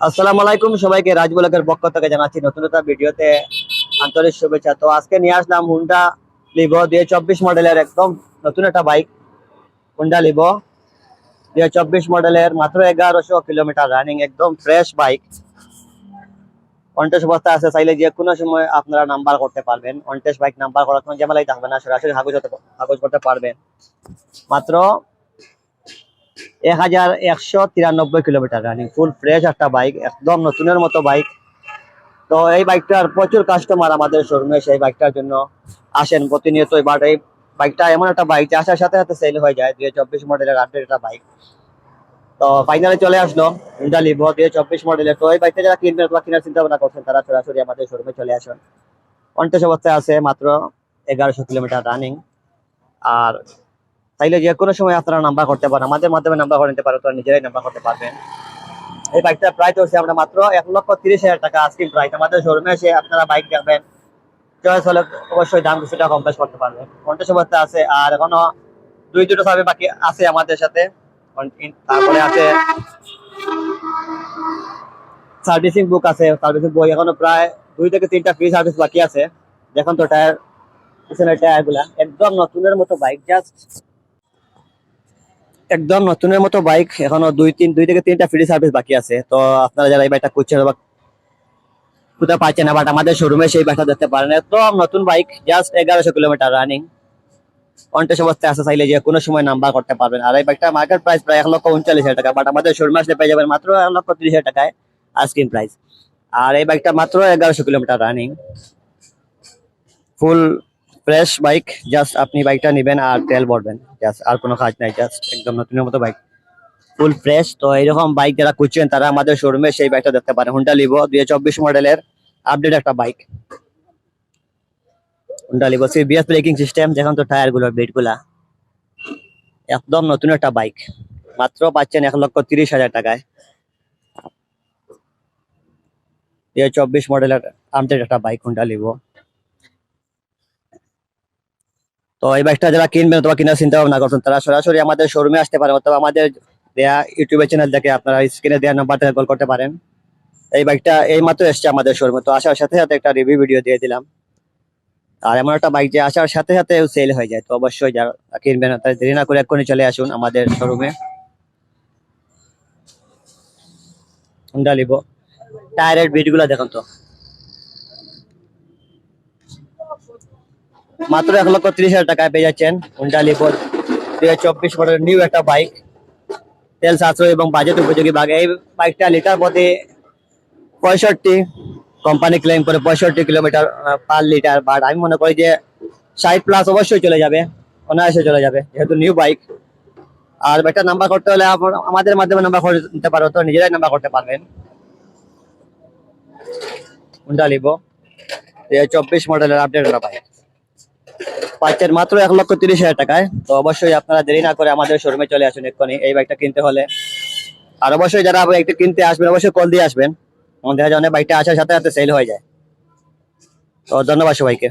আসসালামু আলাইকুম, সবাইকে রাজ ব্লগের পক্ষ থেকে জানাচ্ছি নতুনতা ভিডিওতে আন্তরিক শুভেচ্ছা। তো আজকে নিয়ে আসলাম হুন্ডা লিভো দুই চব্বিশ মডেলের একদম নতুন একটা বাইক হুন্ডা লিভো দুই চব্বিশ মডেলের মাত্র এগারোশো কিলোমিটার রানিং একদম ফ্রেশ বাইক কন্টেস্ট অবস্থা আছে, চাইলে যে কোনো সময় আপনারা নাম্বার করতে পারবেন। কন্টেস্ট বাইক নাম্বার করার কোনো ঝামেলাই থাকবে না, সরাসরি কাগজ হতে- কাগজ করতে পারবেন। মাত্র এক হাজার একশো তিরানব্বই কিলোমিটার রানিং ফুল ফ্রেশ একটা বাইক একদম নতুনের মতো বাইক তো এই বাইকটার প্রচুর কাস্টমার আমাদের শোরুমে সেই বাইকটার জন্য আসেন প্রতিনিয়ত বাট এই বাইকটা এমন একটা বাইক যে আসার সাথে সাথে সেল হয়ে যায়, দুই চব্বিশ মডেলের আপডেট একটা বাইক তো ফাইনালে চলে আসলো হুন্ডা লিভো দুই চব্বিশ মডেলের তো এই বাইকটা যারা কিনবেন অথবা কেনার চিন্তা ভাবনা করছেন, তারা সরাসরি আমাদের শোরুমে চলে আসুন। কন্টেস্ট অবস্থায় আছে মাত্র এগারোশো কিলোমিটার রানিং আর তাইলে যে কোনো সময় আপনারা নাম্বার করতে পারেন। আমাদের মাধ্যমে নাম্বার করে নিতে পারেন তো নিজেরাই নাম্বার করতে পারবেন। এই বাইকটার প্রাইস হচ্ছে আমরা মাত্র এক লক্ষ তিরিশ হাজার টাকা আজকের প্রাইস আমাদের শোরুমে এসে আপনারা বাইক দেখবেন। চয়েস হলে অবশ্যই দাম কিছুটা কম বেশ করতে পারবেন। কন্টেস্ট অবস্থা আছে? আর এখনও দুই, দুটো সার্ভে বাকি আছে আমাদের সাথে। তারপরে আছে সার্ভিসিং বুক আছে সার্ভিসিং বই এখনও প্রায় দুই থেকে তিনটা ফ্রি সার্ভিস বাকি আছে। দেখুন তো টায়ার পিছনের টায়ারগুলা। একদম নতুনের মতো বাইক জাস্ট একদম নতুনের মতো বাইক এখনও দুই তিন দুই থেকে তিনটা ফ্রি সার্ভিস বাকি আছে। তো আপনারা যারা এই বাইকটা করছেন বা কোথাও পাচ্ছেন না বাট আমাদের শোরুমে সেই বাইকটা দেখতে পারেন। একদম নতুন বাইক জাস্ট এগারোশো কিলোমিটার রানিং কন্টেস্ট অবস্থায় আসে চাইলে যে কোনো সময় নাম্বার করতে পারবেন। আর এই বাইকটা মার্কেট প্রাইস প্রায় এক লক্ষ উনচল্লিশ হাজার টাকা বাট আমাদের শোরুমে আসলে পেয়ে যাবেন মাত্র এক লক্ষ তিরিশ হাজার টাকায় আইসক্রিম প্রাইস আর এই বাইকটা মাত্র এগারোশো kilometre running full fresh bike just আপনি বাইকটা নেবেন আর তেল ভরবেন। জাস্ট আর কোনো কাজ নাই জাস্ট একদম নতুনের মতো বাইক ফুল ফ্রেশ তো এইরকম বাইক যারা খুঁজছেন, তারা আমাদের শোরুমে সেই বাইকটা দেখতে পারেন। হুন্ডা লিভো দুই মডেলের আপডেট একটা bike Honda Livo CBS braking system দেখুন তো টায়ারগুলোর বেডগুলা একদম নতুন একটা বাইক মাত্র পাচ্ছেন এক লক্ষ তিরিশ হাজার টাকায়। দুই চব্বিশ মডেলের আপডেট একটা বাইক হুন্ডা লিভো তো এই বাইকটা যারা কিনবেন অথবা কেনার চিন্তা ভাবনা করছেন, তারা সরাসরি আমাদের শোরুমে আসতে পারেন অথবা আমাদের দেয়া ইউটিউবের চ্যানেল দেখে আপনারা স্ক্রিনে দেওয়া নাম্বার থেকে কল করতে পারেন। এই বাইকটা এই মাত্র এসছে আমাদের শোরুমে তো আসার সাথে সাথে একটা রিভিউ ভিডিও দিয়ে দিলাম। আর এমন একটা বাইক যে আসার সাথে সাথে সেল হয়ে যায়, তো অবশ্যই যারা কিনবেন, তারা দেরি না করে এক্ষুনি চলে আসুন আমাদের শোরুমে হুন্ডা লিবো টায়ারের বিটগুলো দেখুন তো। মাত্র এক লক্ষ ত্রিশ হাজার টাকায় পেয়ে যাচ্ছেন হুন্ডা লিভো দুই হাজার চব্বিশ মডেলের নিউ একটা বাইক তেল সাশ্রয় এবং বাজেট উপযোগী বাইক এই বাইকটা লিটার প্রতি পঁয়ষট্টি কোম্পানি ক্লেম করে পঁয়ষট্টি কিলোমিটার পার লিটার বাট আমি মনে করি যে ষাট প্লাস অবশ্যই চলে যাবে, অনায়াসে চলে যাবে, যেহেতু নিউ বাইক আর বাইকটা নাম্বার করতে হলে আমাদের মাধ্যমে নাম্বার করে নিতে পারো, তো নিজেরাই নাম্বার করতে পারবেন। হুন্ডা দুই হাজার চব্বিশ মডেলের আপডেট বাইক পাচ্ছেন মাত্র এক লক্ষ তিরিশ হাজার টাকায়। তো অবশ্যই আপনারা দেরি না করে আমাদের শোরুমে চলে আসুন এক্ষুনি, এই বাইকটা কিনতে হলে। আর অবশ্যই যারা বাইকটা কিনতে আসবেন, অবশ্যই কল দিয়ে আসবেন। আমাদের দেখা যায় অনেক বাইকটা আসার সাথে সাথে সেল হয়ে যায়। তো ধন্যবাদ সবাইকে।